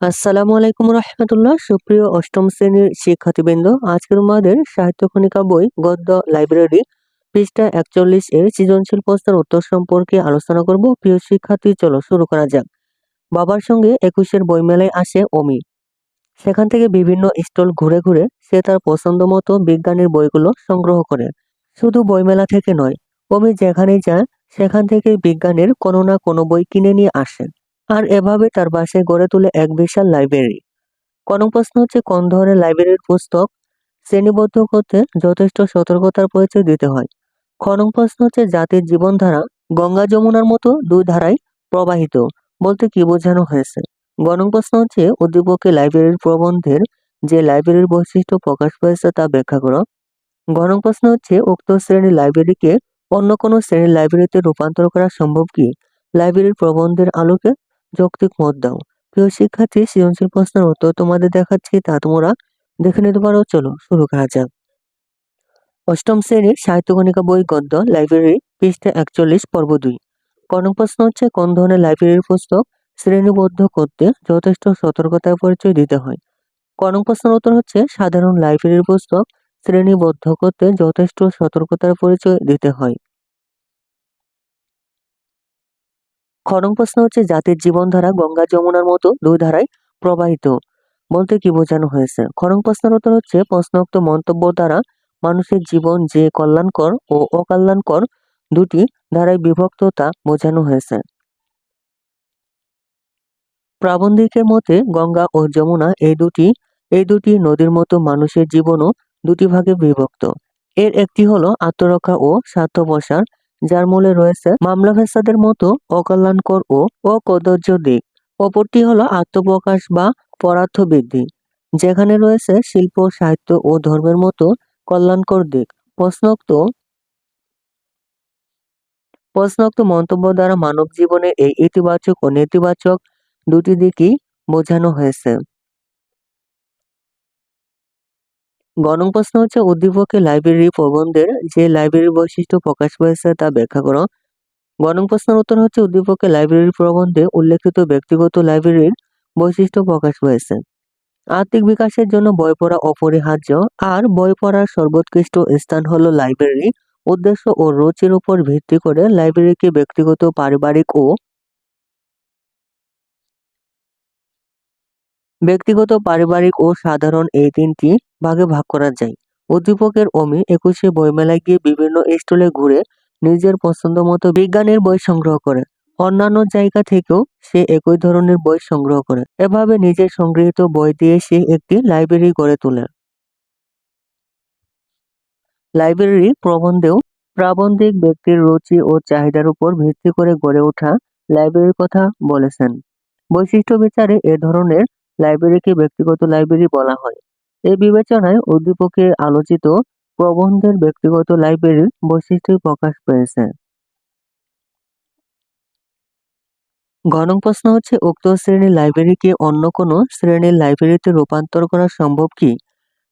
আসসালামু আলাইকুম রহমতুল্লাহ। সুপ্রিয় অষ্টম শ্রেণির শিক্ষার্থীবৃন্দ, আজকের আমাদের সাহিত্য খনিকা বই গদ্য লাইব্রেরি পৃষ্ঠা একচল্লিশ এর সৃজনশীল প্রশ্নের উত্তর সম্পর্কে আলোচনা করব। প্রিয় শিক্ষার্থী, চলো শুরু করা যাক। বাবার সঙ্গে একুশের বইমেলায় আসে অমি। সেখান থেকে বিভিন্ন স্টল ঘুরে ঘুরে সে তার পছন্দ মতো বিজ্ঞানের বইগুলো সংগ্রহ করে। শুধু বইমেলা থেকে নয়, অমি যেখানেই যায়, সেখান থেকে বিজ্ঞানের কোনো না কোনো বই কিনে নিয়ে আসে। আর এভাবে তার বাসায় গড়ে তোলে এক বিশাল লাইব্রেরি কোন প্রশ্ন হচ্ছে, কোন ধরনের লাইব্রেরির পুস্তক শ্রেণীবদ্ধ করতে যথেষ্ট সতর্কতার পরিচয় দিতে হয়? খনং প্রশ্ন হচ্ছে, জাতির জীবনধারা গঙ্গা যমুনার মতো দুই ধারায় প্রবাহিত বলতে কি বোঝানো হয়েছে? গণং প্রশ্ন হচ্ছে উদ্দীপকে লাইব্রেরির প্রবন্ধের যে লাইব্রেরির বৈশিষ্ট্য প্রকাশ পেয়েছে তা ব্যাখ্যা করো। গণং প্রশ্ন হচ্ছে, উক্ত শ্রেণির লাইব্রেরিকে অন্য কোনো শ্রেণির লাইব্রেরিতে রূপান্তর করা সম্ভব কি? লাইব্রেরির প্রবন্ধের আলোকে যৌক্তিক মত দাও। প্রিয় শিক্ষার্থী, সৃজনশীল প্রশ্নের উত্তর তোমাদের দেখাচ্ছি, তা তোমরা দেখে নিতে পারো। চলো শুরু করা যাক। অষ্টম শ্রেণির সাহিত্যগণিকা বই গদ্য লাইব্রেরি পৃষ্ঠা একচল্লিশ, পর্ব দুই। কনক প্রশ্ন হচ্ছে, কোন ধরনের লাইব্রেরির পুস্তক শ্রেণীবদ্ধ করতে যথেষ্ট সতর্কতার পরিচয় দিতে হয়? কনক প্রশ্নের উত্তর হচ্ছে, সাধারণ লাইব্রেরির পুস্তক শ্রেণীবদ্ধ করতে যথেষ্ট সতর্কতার পরিচয় দিতে হয়। খনং প্রশ্ন হচ্ছে জাতির জীবনধারা গঙ্গা যমুনার মতো দুই ধারায় প্রবাহিত। বলতে কি বোঝানো হয়েছে? খনং প্রশ্নের উত্তর হচ্ছে, প্রশ্নোক্ত মন্তব্য দ্বারা মানুষের জীবন যে কল্যাণকর ও অকল্যাণকর দুটি ধারায় বিভক্ত তা বোঝানো হয়েছে। প্রাবন্ধিকের মতে, গঙ্গা ও যমুনা এই দুটি এই দুটি নদীর মতো মানুষের জীবনও দুটি ভাগে বিভক্ত। এর একটি হলো আত্মরক্ষা ও স্বার্থপ্রসার যার মূলে রয়েছে মামলা ফেসাদের মতো অকল্যাণকর ও অকদর্য দিক অপরটি হলো আত্মপ্রকাশ বা পরার্থ বৃদ্ধি যেখানে রয়েছে শিল্প, সাহিত্য ও ধর্মের মতো কল্যাণকর দিক প্রশ্নোক্ত প্রশ্নোক্ত মন্তব্য দ্বারা মানব জীবনে এই ইতিবাচক ও নেতিবাচক দুটি দিকই বোঝানো হয়েছে। গণং প্রশ্ন হচ্ছে উদ্দীপকে লাইব্রেরি প্রবন্ধের যে লাইব্রেরির বৈশিষ্ট্য প্রকাশ পেয়েছে তা ব্যাখ্যা করো। গণং প্রশ্নের উত্তর হচ্ছে উদ্দীপকে লাইব্রেরির প্রবন্ধে উল্লেখিত ব্যক্তিগত লাইব্রেরির বৈশিষ্ট্য প্রকাশ পেয়েছে আর্থিক বিকাশের জন্য বই পড়া অপরিহার্য আর বই পড়ার সর্বোৎকৃষ্ট স্থান হলো লাইব্রেরি উদ্দেশ্য ও রুচির উপর ভিত্তি করে লাইব্রেরিকে ব্যক্তিগত, পারিবারিক ও ব্যক্তিগত, পারিবারিক ও সাধারণ এই তিনটি ভাগে ভাগ করা যায়। উদ্দীপকের অমি একুশে বইমেলায় গিয়ে বিভিন্ন স্টলে ঘুরে নিজের পছন্দ মতো বিজ্ঞানের বই সংগ্রহ করে। অন্যান্য জায়গা থেকেও সে একই ধরনের বই সংগ্রহ করে। এভাবে নিজের সংগৃহীত বই দিয়ে সে একটি লাইব্রেরি গড়ে তোলে। লাইব্রেরি প্রবন্ধেও প্রাবন্ধিক ব্যক্তির রুচি ও চাহিদার উপর ভিত্তি করে গড়ে ওঠা লাইব্রেরির কথা বলেছেন। বৈশিষ্ট্য বিচারে এ ধরনের লাইব্রেরিকে ব্যক্তিগত লাইব্রেরি বলা হয়। এই বিবেচনায় উদ্দীপকে আলোচিত প্রবন্ধের ব্যক্তিগত লাইব্রেরির বৈশিষ্ট্য প্রকাশ পেয়েছে। গণ প্রশ্ন হচ্ছে, উক্ত শ্রেণির লাইব্রেরিকে অন্য কোনো শ্রেণির লাইব্রেরিতে রূপান্তর করা সম্ভব কি?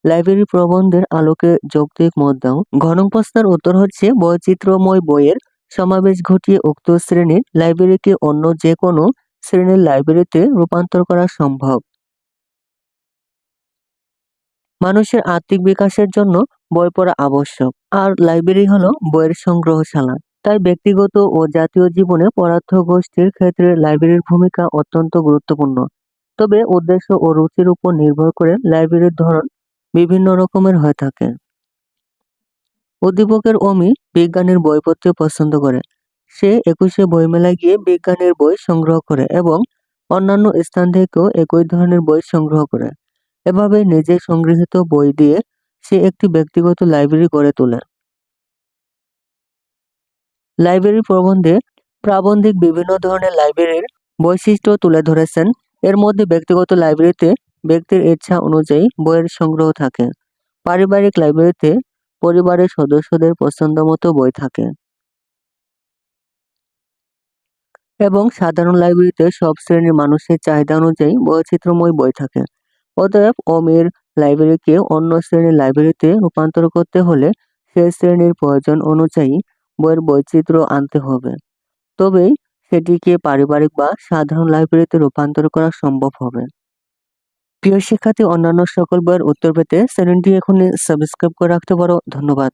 লাইব্রেরি প্রবন্ধের আলোকে যৌক্তিক মত দাও ঘন প্রশ্নের উত্তর হচ্ছে, বৈচিত্র্যময় বইয়ের সমাবেশ ঘটিয়ে উক্ত শ্রেণির লাইব্রেরিকে অন্য যে কোনো শ্রেণির লাইব্রেরিতে রূপান্তর করা সম্ভব। মানুষের আর্থিক বিকাশের জন্য বই পড়া আবশ্যক। আর লাইব্রেরি হলো বইয়ের সংগ্রহশালা। তাই ব্যক্তিগত ও জাতীয় জীবনে পদার্থ গোষ্ঠীর ক্ষেত্রে লাইব্রেরির ভূমিকা অত্যন্ত গুরুত্বপূর্ণ। তবে উদ্দেশ্য ও রুচির উপর নির্ভর করে লাইব্রেরির ধরন বিভিন্ন রকমের হয়ে থাকে। উদ্দীপকের অমি বিজ্ঞানের বই পড়তে পছন্দ করে। সে একুশে বইমেলায় গিয়ে বিজ্ঞানের বই সংগ্রহ করে এবং অন্যান্য স্থান থেকেও একই ধরনের বই সংগ্রহ করে। এভাবে নিজে সংগৃহীত বই দিয়ে সে একটি ব্যক্তিগত লাইব্রেরি গড়ে তোলে লাইব্রেরি প্রবন্ধে প্রাবন্ধিক বিভিন্ন ধরনের লাইব্রেরির বৈশিষ্ট্য তুলে ধরেছেন। এর মধ্যে ব্যক্তিগত লাইব্রেরিতে ব্যক্তির ইচ্ছা অনুযায়ী বইয়ের সংগ্রহ থাকে। পারিবারিক লাইব্রেরিতে পরিবারের সদস্যদের পছন্দ মতো বই থাকে। এবং সাধারণ লাইব্রেরিতে সব শ্রেণির মানুষের চাহিদা অনুযায়ী বৈচিত্র্যময় বই থাকে। অতএব অমির লাইব্রেরিকে অন্য শ্রেণির লাইব্রেরিতে রূপান্তর করতে হলে সে শ্রেণির প্রয়োজন অনুযায়ী বইয়ের বৈচিত্র্য আনতে হবে। তবেই সেটিকে পারিবারিক বা সাধারণ লাইব্রেরিতে রূপান্তর করা সম্ভব হবে। প্রিয় শিক্ষার্থী, অন্যান্য সকল বইয়ের উত্তর পেতে চ্যানেলটি এখনই সাবস্ক্রাইব করে রাখতে পারো। ধন্যবাদ।